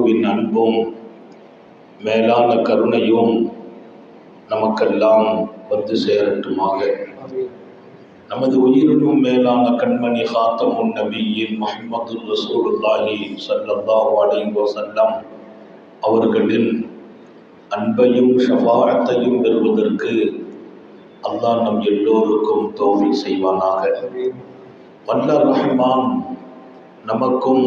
அல்லாஹுவின் அன்பும் மேலான கருணையும் நமக்கெல்லாம் வந்து சேரட்டுமாக. நமது உயிரினும் மேலான கண்மணி ஹாத்தமுன் நபியின் முஹம்மது ரசூலுல்லாஹி சல்லல்லா அலைஹி வஸல்லம் அவர்களின் அன்பையும் ஷபாரத்தையும் பெறுவதற்கு அல்லாஹ் நம் எல்லோருக்கும் தோல்வி செய்வானாக. வல்ல ரஹ்மான் நமக்கும்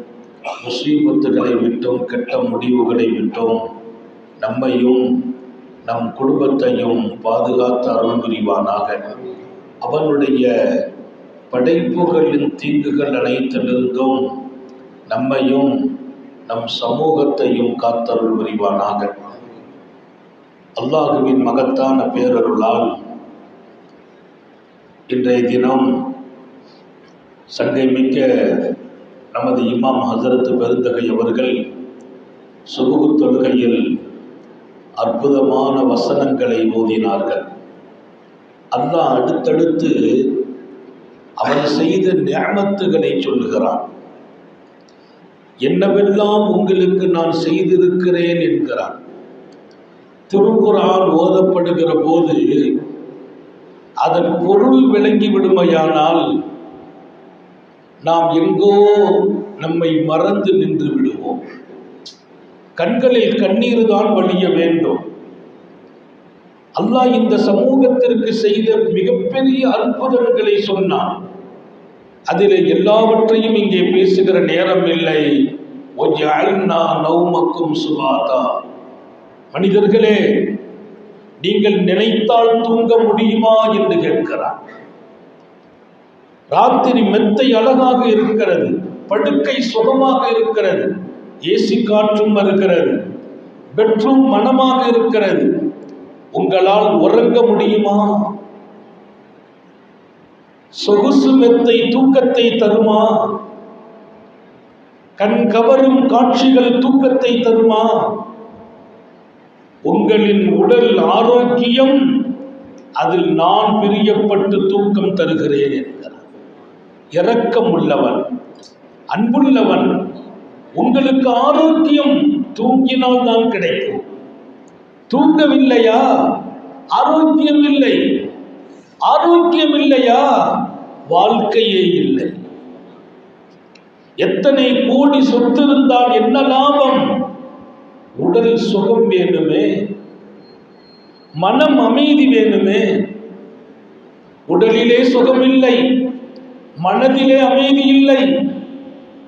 முசீபத்துகளை விட்டும் கெட்ட முடிவுகளை விட்டும். நம்மையும் நம் குடும்பத்தையும் பாதுகாத்து அருள் புரிவானாக. அவனுடைய படைப்புகளின் தீங்குகள் அனைத்திலிருந்தும் நம்மையும் நம் சமூகத்தையும் காத்தருள் புரிவானாக. அல்லாஹுவின் மகத்தான பேரருளால் இன்றைய தினம் சங்கை மிக்க நமது இமாம் ஹசரத் பெருந்தகை அவர்கள் சுபுகு தொழுகையில் அற்புதமான வசனங்களை ஓதினார்கள். அல்லாஹ் அடுத்தடுத்து அவன் செய்த நியமத்துகளை சொல்லுகிறான். என்னவெல்லாம் உங்களுக்கு நான் செய்திருக்கிறேன் என்கிறான். திருக்குறான் ஓதப்படுகிற போது அதன் பொருள் விளங்கி விடுமையானால் நாம் எங்கோ நம்மை மறந்து நின்று விடுவோம். கண்களில் கண்ணீர் தான் வழிய வேண்டும். அல்லாஹ் இந்த சமூகத்திற்கு செய்த மிகப்பெரிய அற்புதங்களை சொன்னான். அதில் எல்லாவற்றையும் இங்கே பேசுகிற நேரம் இல்லை. நௌமக்கும் சுபாதா மனிதர்களே நீங்கள் நினைத்தால் தூங்க முடியுமா என்று கேட்கிறார் ராத்திரி மெத்தை அழகாக இருக்கிறது படுக்கை சுகமாக இருக்கிறது ஏசி காற்றும் வருகிறது பெட்ரூம் மனமாக இருக்கிறது. உங்களால் உறங்க முடியுமா? சொகுசு மெத்தை தூக்கத்தை தருமா? கண் கவரும் காட்சிகள் தூக்கத்தை தருமா? உங்களின் உடல் ஆரோக்கியம் அதில் நான் பிரியப்பட்டு தூக்கம் தருகிறேன் என்கிறார் இரக்கம் உள்ளவன் அன்புள்ளவன் உங்களுக்கு ஆரோக்கியம் தூங்கினால் தான் கிடைக்கும். தூங்கவில்லையா? ஆரோக்கியம் இல்லை ஆரோக்கியம் இல்லையா வாழ்க்கையே இல்லை. எத்தனை கோடி சொத்து இருந்தால் என்ன லாபம்? உடல் சுகம் வேணுமே. மனம் அமைதி வேணுமே. உடலிலே சுகம் இல்லை மனதிலே அமைதி இல்லை.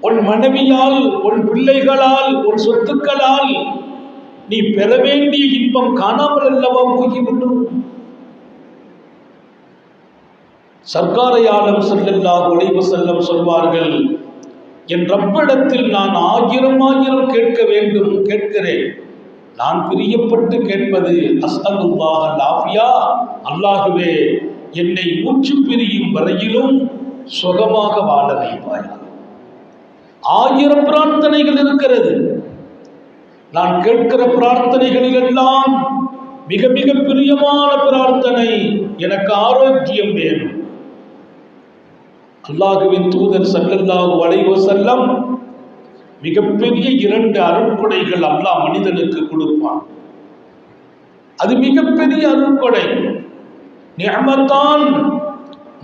உன் மனைவியால் உன் பிள்ளைகளால் உன் சொத்துக்களால் நீ பெற வேண்டிய இன்பம் காணாமல் அல்லவா போகிவிடும் சர்க்காரையாளம் செல்லல்லா உழைவு செல்லம் சொல்வார்கள் என் ரப்பிடத்தில் நான் ஆயிரம் ஆயிரம் கேட்க வேண்டும் கேட்கிறேன். நான் பிரியப்பட்டு கேட்பது அஸ்அலுல்லாஹ் லாஃபியா அல்லாகுவே என்னை மூச்சு பிரியும் வரையிலும் சுகமாக வாழ வைப்பாயா. ஆயிரம் பிரார்த்தனைகள் இருக்கிறது. நான் கேட்கிற பிரார்த்தனைகளில் எல்லாம் மிக மிக பிரியமான பிரார்த்தனை. எனக்கு ஆரோக்கியம் வேணும். அல்லாஹுவின் தூதர் சல்லல்லாஹு வளைவு செல்லம் மிகப்பெரிய இரண்டு அருட்கொடைகள் அல்லாஹ் மனிதனுக்கு கொடுப்பான். அது மிகப்பெரிய அருட்கொடை. நியமத்தான்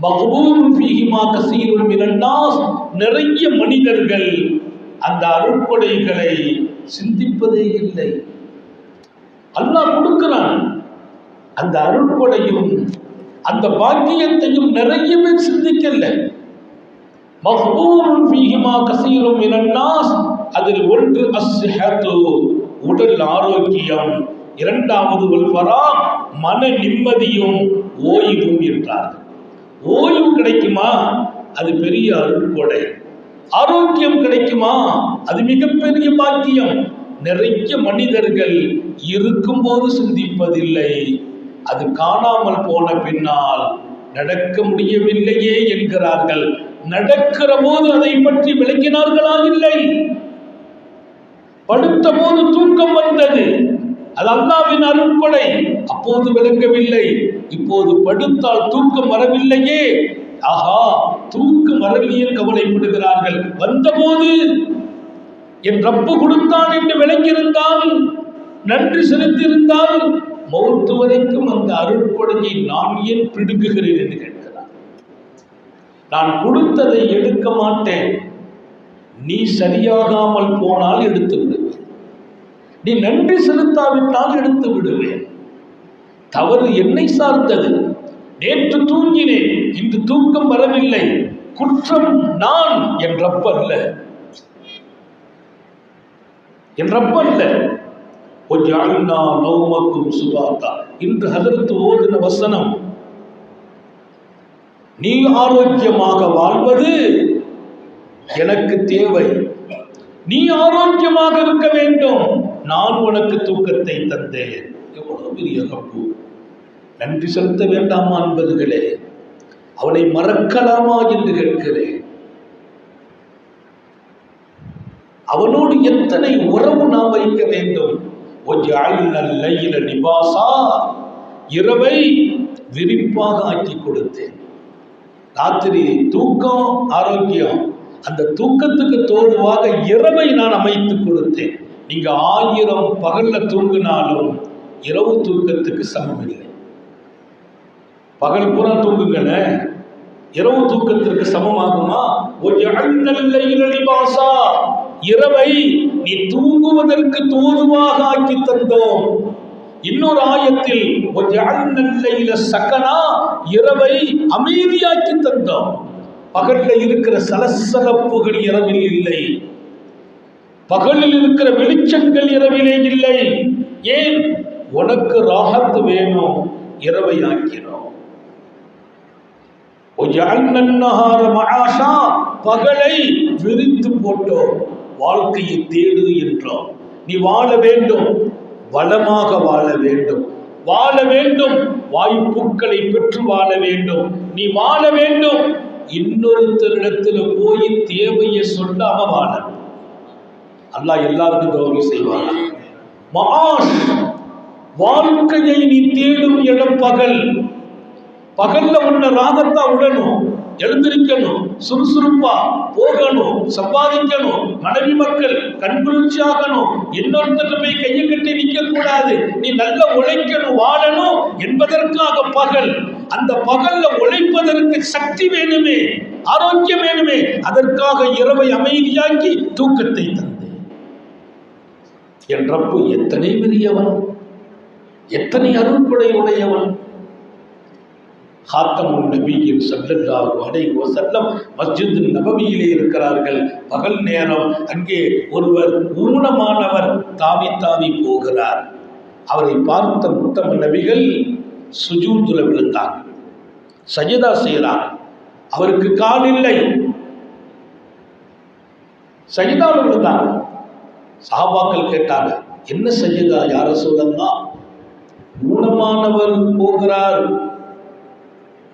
மகபூர் ஃபீஹிமா கசீருல் மினன்னாஸ் நிறைய மனிதர்கள் அந்த அருட்கொடைகளை சிந்திப்பதே இல்லை. அல்லாஹ் கொடுக்கிறான் அந்த அருட்கொடையும் அந்த பாக்கியத்தையும் நிறைய பேர் சிந்திக்கல. மகபூரும் ஃபீஹிமா கசீரும் இரண்டாஸ் அதில் ஒன்று அஸ்ஹத்து உடல் ஆரோக்கியம் இரண்டாவது ஒல்வரா மன நிம்மதியும் ஓய்வும் என்றார்கள். ஓய்வு கிடைக்குமா? அது பெரிய அருள்கொடை. ஆரோக்கியம் கிடைக்குமா? அது மிகப்பெரிய பாக்கியம். நிறைய மனிதர்கள் இருக்கும்போது சிந்திப்பதில்லை. அது காணாமல் போன பின்னால் நடக்க முடியவில்லையே என்கிறார்கள். நடக்கிற போது அதை பற்றி விளக்கினார்களா? இல்லை. படுத்த போது தூக்கம் வந்தது. அது அல்லாவின் அருட்கொடை அப்போது விளங்கவில்லை இப்போது படுத்தால் தூக்கம் வரவில்லையே. ஆஹா தூக்கம் வரலையே கவலைப்படுகிறார்கள். வந்தபோது என் ரப்பு கொடுத்தான் என்று விளங்கியிருந்தால் நன்றி செலுத்தியிருந்தால் மௌத்து வரைக்கும் அந்த அருட்கொடையை நான் ஏன் பிடுங்குகிறேன் என்று கேட்கிறார். நான் கொடுத்ததை எடுக்க மாட்டேன். நீ சரியாகாமல் போனால் எடுத்து நீ நன்றி செலுத்தாவிட்டால் எடுத்து விடுவேன். தவறு என்னை சார்ந்தது. நேற்று தூங்கினேன் இன்று தூக்கம் வரவில்லை. குற்றம் நான் என் ரப்பல்ல என் ரப்பல்ல ஒஜால்னா நௌமக்கும் சுபாத்தா இன்று ஹதரத்து ஓதின வசனம். நீ ஆரோக்கியமாக வாழ்வது எனக்கு தேவை. நீ ஆரோக்கியமாக இருக்க வேண்டும். நான் உனக்கு தூக்கத்தை தந்தேன். எவ்வளவு பெரிய ரப்பு நன்றி செலுத்த வேண்டாமா என்பதுகளே அவனை மறக்கலாமா என்று கேட்கிறேன். அவனோடு எத்தனை உறவு நாம் வைக்க வேண்டும்? நிபாசா இரவை விரிப்பாக ஆக்கி கொடுத்தேன். ராத்திரி தூக்கம் ஆரோக்கியம். அந்த தூக்கத்துக்கு தோதுவாக இரவை நான் அமைத்து கொடுத்தேன். நீங்க ஆயிரம் பகல்ல தூங்கினாலும் இரவு தூக்கத்துக்கு சமம் இல்லை பகல் பூரா தூங்குங்களே இரவு தூக்கத்திற்கு சமமாகுமா? இரவை நீ தூங்குவதற்கு தூதுவாக ஆக்கி தந்தோம். இன்னொரு ஆயத்தில் லைல சக்கனா இரவை அமைதியாக்கி தந்தோம். பகல்ல இருக்கிற சலசலப்புகள் இரவில் இல்லை. பகலில் இருக்கிற வெளிச்சங்கள் இரவிலே இல்லை. ஏன்? உனக்கு ராகத்து வேணும். இரவை ஆக்கிறோம். பகலை விரித்து போட்டோம். வாழ்க்கையை தேடு என்றோம். நீ வாழ வேண்டும். வளமாக வாழ வேண்டும். வாழ வேண்டும். வாய்ப்புகளை பெற்று வாழ வேண்டும். நீ வாழ வேண்டும். இன்னொருத்தரிடத்துல போய் தேவையை சொல்லாம வாழ அல்லாஹ் எல்லாருக்கும் தோல்வி செய்வாங்க மகாஷ் வாழ்க்கையை நீ தேடும் இடம் பகல். பகல்ல உன்ன ராகத்தா விடணும் எழுந்திருக்கணும் சுறுசுறுப்பா போகணும் சம்பாதிக்கணும் மனைவி மக்கள் கண்குளிர்ச்சி ஆகணும் இன்னொருத்தர் போய் கையை கட்டி நிற்க கூடாது நீ நல்ல உழைக்கணும் வாழணும் என்பதற்காக பகல். அந்த பகல்ல உழைப்பதற்கு சக்தி வேணுமே ஆரோக்கியம் வேணுமே அதற்காக இரவை அமைதியாக்கி தூக்கத்தை தரும். என் ரப்பு எத்தனை பெரியவன்? எத்தனை அருள்படை உடையவன் ஹாத்தமும் நபியின் சல்லல்லாஹு அலைஹி வஸல்லம் மஸ்ஜித் நபவியிலே இருக்கிறார்கள். பகல் நேரம் அங்கே ஒருவர் ஊனமானவர் தாவி தாவி போகிறார். அவரை பார்த்த முத்தம நபிகள் சுஜூத்துல விழுந்தார். சஜிதா செய்கிறார். அவருக்கு கால் இல்லை. சஜிதாவில் விழுந்தாங்க சாபாக்கள் கேட்டாங்க என்ன செஞ்சதா யார சொல்லலாம் ஊனமானவர் போகிறார்.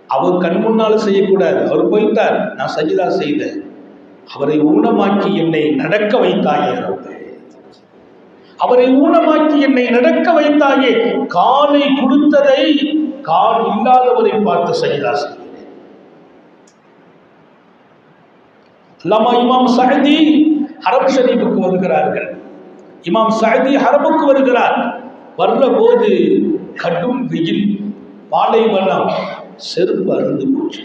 அவர் கண் முன்னால் செய்யக்கூடாது. அவர் போயிட்டார். நான் சஜிதா செய்தேன். அவரை ஊனமாக்கி என்னை நடக்க வைத்தாயே ரப்பே. அவரை ஊனமாக்கி என்னை நடக்க வைத்தாயே. காலை கொடுத்ததை கால் இல்லாதவரை பார்த்து சஜிதா செய்தேன். அல்லாமா இமாம் சஹதி ஹரம் ஷரீஃபுக்கு வருகிறார்கள். இமாம் சஹதி ஹரமுக்கு வருகிறார். வர்ற போது கடும் வெயில் பாலைவனம் செருப்பு அருந்து போச்சு.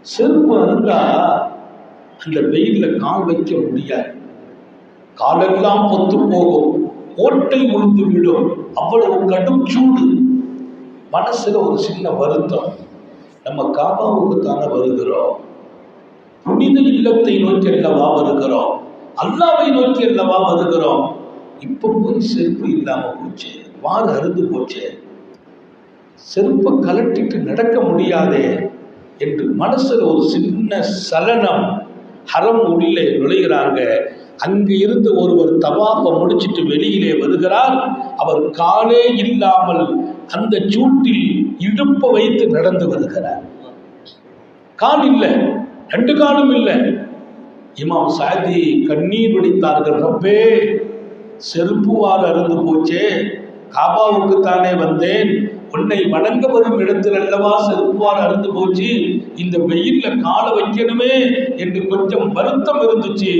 செருப்பு அருந்தா அந்த வெயிலில் கால் வைக்க முடியாது. காலெல்லாம் பொத்து போகும் ஓட்டை உழுந்து விடும் அவ்வளவு கடும் சூடு. மனசுல ஒரு சின்ன வருத்தம் நம்ம காபாவுக்கு தானே வருகிறோம்? புனித இல்லத்தை நோக்கி அல்லவா வருகிறோம்? அல்லாவை நோக்கி அல்லவா வருகிறோம் இப்போ போய் செருப்பு இல்லாம போச்சு வாறு அருந்து போச்சு. செருப்பை கலட்டிட்டு நடக்க முடியாதே என்று மனசுல ஒரு சின்ன சலனம் ஹரம் உள்ளே நுழைகிறாங்க. அங்கு இருந்து ஒருவர் தவாப்பை முடிச்சிட்டு வெளியிலே வருகிறார். அவர் காலே இல்லாமல் அந்த சூட்டில் இடுப்பை வைத்து நடந்து வருகிறார். கால் இல்லை ரெண்டு காலும் இல்லை. இமாம் சாதி கண்ணீர் வடித்தார்கள். ரப்பே செருப்புவார் அருந்து போச்சே. காபாவுக்கு தானே வந்தேன். உன்னை வணங்க வரும் இடத்தில் அல்லவா செருப்புவார் அருந்து போச்சு? இந்த வெயில்ல காலை வைக்கணுமே என்று கொஞ்சம் வருத்தம் இருந்துச்சு.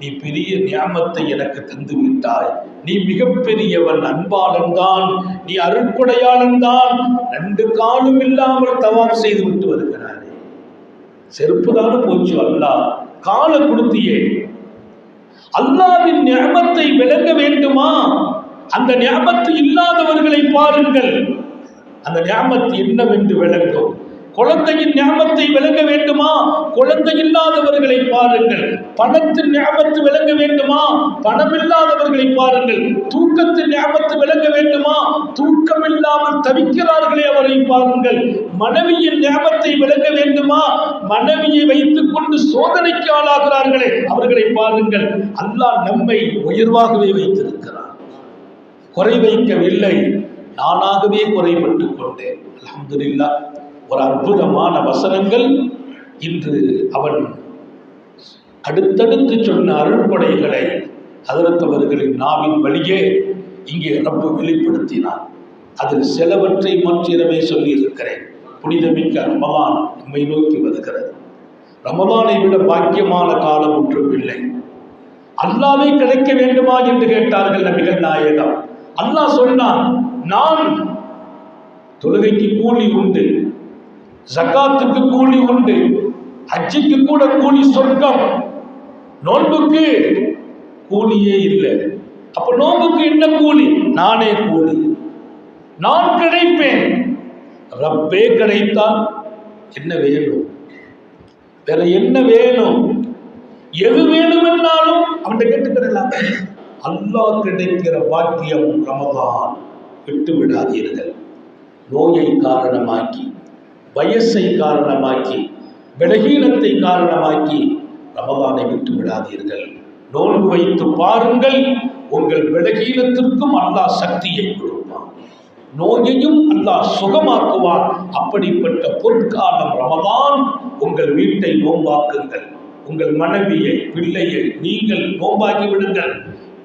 நீ பெரிய நியாமத்தை எனக்கு தந்து விட்டாய் நீ மிகப்பெரியவன் அன்பாளன் தான் நீ அருட்கொடையாளன் தான் ரெண்டு காலும் இல்லாமல் தவாப் செய்து விட்டு வருகிறாரே செருப்பு தானே போச்சு அல்லாஹ் காலை கொடுத்தியே அல்லாவின் ஞாபத்தை விளங்க வேண்டுமா? அந்த ஞாபத்து இல்லாதவர்களை பாருங்கள். அந்த ஞாபத்து என்னவென்று விளங்கும்? குழந்தையின் ஞாபத்தை விளங்க வேண்டுமா? குழந்தை இல்லாதவர்களை பாருங்கள். பணத்தின் ஞாபகத்து விளங்க வேண்டுமா? பணம் இல்லாதவர்களை பாருங்கள். தூக்கத்தின் ஞாபகத்து விளங்க வேண்டுமா? தூக்கம் இல்லாமல் தவிக்கிறார்களே அவரை பாருங்கள். மனைவியின் ஞாபத்தை விளங்க வேண்டுமா? மனைவியை வைத்துக் கொண்டு சோதனைக்கு ஆளாகிறார்களே அவர்களை பாருங்கள். அல்லாஹ் நம்மை உயர்வாகவே வைத்திருக்கிறார் குறை வைக்கவில்லை. நானாகவே குறைபட்டுக் கொண்டேன். அலமதுல்லா ஒரு அற்புதமான வசனங்கள். இன்று அவன் அடுத்தடுத்து சொன்ன அருள்படைகளை அதிர்த்தவர்களின் நாவின் வழியே இங்கே ரப்பு வெளிப்படுத்தினான். அதில் சிலவற்றை மாற்றிடவே சொல்லியிருக்கிறேன். புனிதமிக்க ரமலான் நம்மை நோக்கி வருகிறது. ரமலானை விட பாக்கியமான காலம் ஒன்றும் இல்லை. அல்லாவே கிடைக்க வேண்டுமா என்று கேட்டார்கள் நபிகள் நாயகம். அல்லாஹ் சொன்னான் நான் தொழுகைக்கு கூலி உண்டு. ஜக்காத்துக்கு கூலி உண்டு ஹஜ்ஜிக்கு கூட கூலி சொர்க்கம். நோன்புக்கு கூலியே இல்லை. அப்ப நோன்புக்கு என்ன கூலி? நானே கூலி. நான் கிடைப்பேன். ரப்பே கிடைத்தால் என்ன வேணும்? வேற என்ன வேணும்? எது வேணுமென்னாலும் அவன்கிட்ட கேட்டுக்கிறலாம். அல்லாஹ் கிடைக்கிற பாக்கியம் ரமதான். விட்டு விடாதீர்கள். நோயை காரணமாக்கி வயசை காரணமாக்கி பலகீனத்தை காரணமாக்கி ரமதானை விட்டு விடாதீர்கள். நோன்பு வைத்து பாருங்கள் உங்கள் பலகீனத்திற்கும் அல்லாஹ் சக்தியை கொடுப்பான். நோயையும் அல்லாஹ் சுகமாக்குவான். அப்படிப்பட்ட பொற்காலம் ரமதான். உங்கள் வீட்டை நோம்பாக்குங்கள் உங்கள் மனைவியை பிள்ளையை நீங்கள் நோம்பாக்கி விடுங்கள்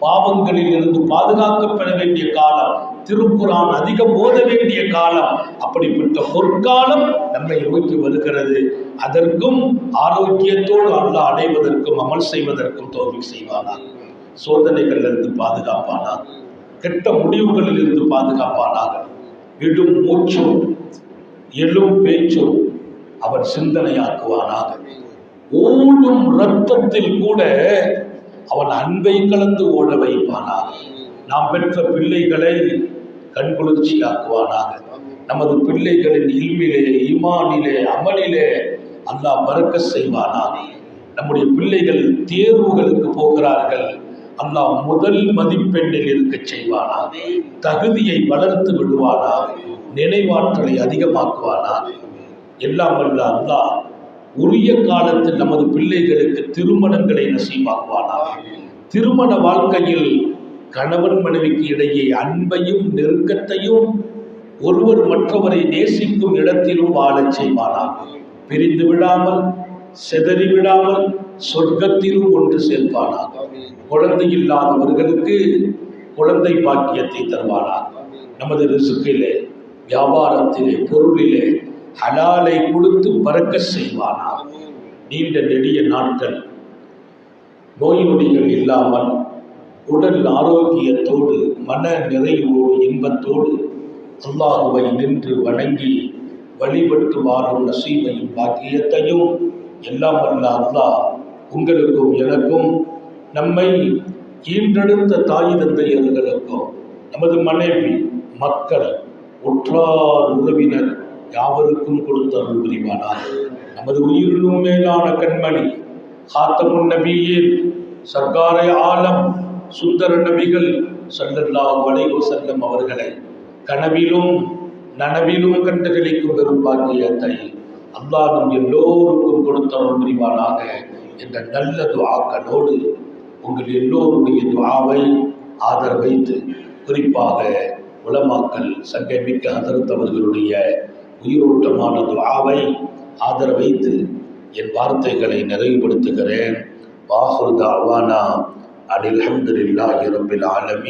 பாவங்களில் இருந்து பாதுகாக்கப்பட வேண்டிய காலம் திருக்குறான் அதிகம் ஓத வேண்டிய காலம். அப்படிப்பட்ட பொற்காலம் நம்மை நோக்கி வருகிறது. அதற்கும் ஆரோக்கியத்தோடு அல்ல அடைவதற்கும் அமல் செய்வதற்கும் தோல்வி செய்வானார் சோதனைகளில் இருந்து பாதுகாப்பானார் கெட்ட முடிவுகளில் இருந்து பாதுகாப்பானாக. இடும் மூச்சும் எழும் பேச்சும் அவன் சிந்தனையாக்குவானாக. ஓடும் ரத்தத்தில் கூட அவன் அன்பை கலந்து ஓட வைப்பானாக. நாம் பெற்ற பிள்ளைகளை கண்குளிர்ச்சியாக்குவானாக நமது பிள்ளைகளின் இல்மிலே ஈமானிலே அமலிலே அல்லாஹ் மறக்க செய்வானாக. நம்முடைய பிள்ளைகள் தேர்வுகளுக்கு போகிறார்கள். அல்லாஹ் முதல் மதிப்பெண்ணில் இருக்க செய்வானாக. தகுதியை வளர்த்து விடுவானாக. நினைவாற்றலை அதிகமாக்குவானாக. எல்லாம் அல்லா அல்லாஹ் உரிய காலத்தில் நமது பிள்ளைகளுக்கு திருமணங்களை நசீவாக்குவானாக திருமண வாழ்க்கையில் கணவன் மனைவிக்கு இடையே அன்பையும் நெருக்கத்தையும் ஒருவர் மற்றவரை நேசிக்கும் இடத்திலும் வாழச் செய்வானாக. பிரிந்து விடாமல் செதறி விடாமல் சொர்க்கத்திலும் ஒன்று சேர்ப்பானாக குழந்தை இல்லாதவர்களுக்கு குழந்தை பாக்கியத்தை தருவானாக. நமது ரிசுக்கிலே வியாபாரத்திலே பொருளிலே ஹலாலை கொடுத்து பறக்க செய்வானாக. நீண்ட நெடிய நாட்கள் நோய் நொடிகள் இல்லாமல் உடல் ஆரோக்கியத்தோடு மன நிறைவோடு இன்பத்தோடு அல்லாஹுவை நின்று வணங்கி வழிபட்டு வாழும் நசீமையும் பாக்கியத்தையும் எல்லாம் வல்ல அல்லாஹ் உங்களுக்கும் எனக்கும் நம்மை ஈன்றெடுத்த தாய் தந்தையர்களுக்கும் நமது மனைவி மக்கள் உற்றார் உறவினர் யாவருக்கும் கொடுத்த அருள் புரிவானார் நமது உயிரினும் மேலான கண்மணி காத்தமுன் நபியில் சர்க்காரை ஆலம் சுந்தர நபிகள் ஸல்லல்லாஹு அலைஹி வஸல்லம் அவர்களை கனவிலும் நனவிலும் கண்டுகளிக்கும் பெரும் பாக்கியத்தை அல்லாஹ் நம் எல்லோருக்கும் கொடுத்தவன் புரிவானாக என்ற நல்ல துவாக்களோடு உங்கள் எல்லோருடைய துஆவை ஆதரவைத்து குறிப்பாக உலமாக்கல் சங்கமிக்க ஹதரத் அவர்களுடைய உயிரோட்டமான ஆதரவு ஆதரவைத்து என் வார்த்தைகளை நிறைவுபடுத்துகிறேன். வாஹுர் தாவானா. அனில் அஹமதுல்லாஹி ரபில் ஆலமீன்.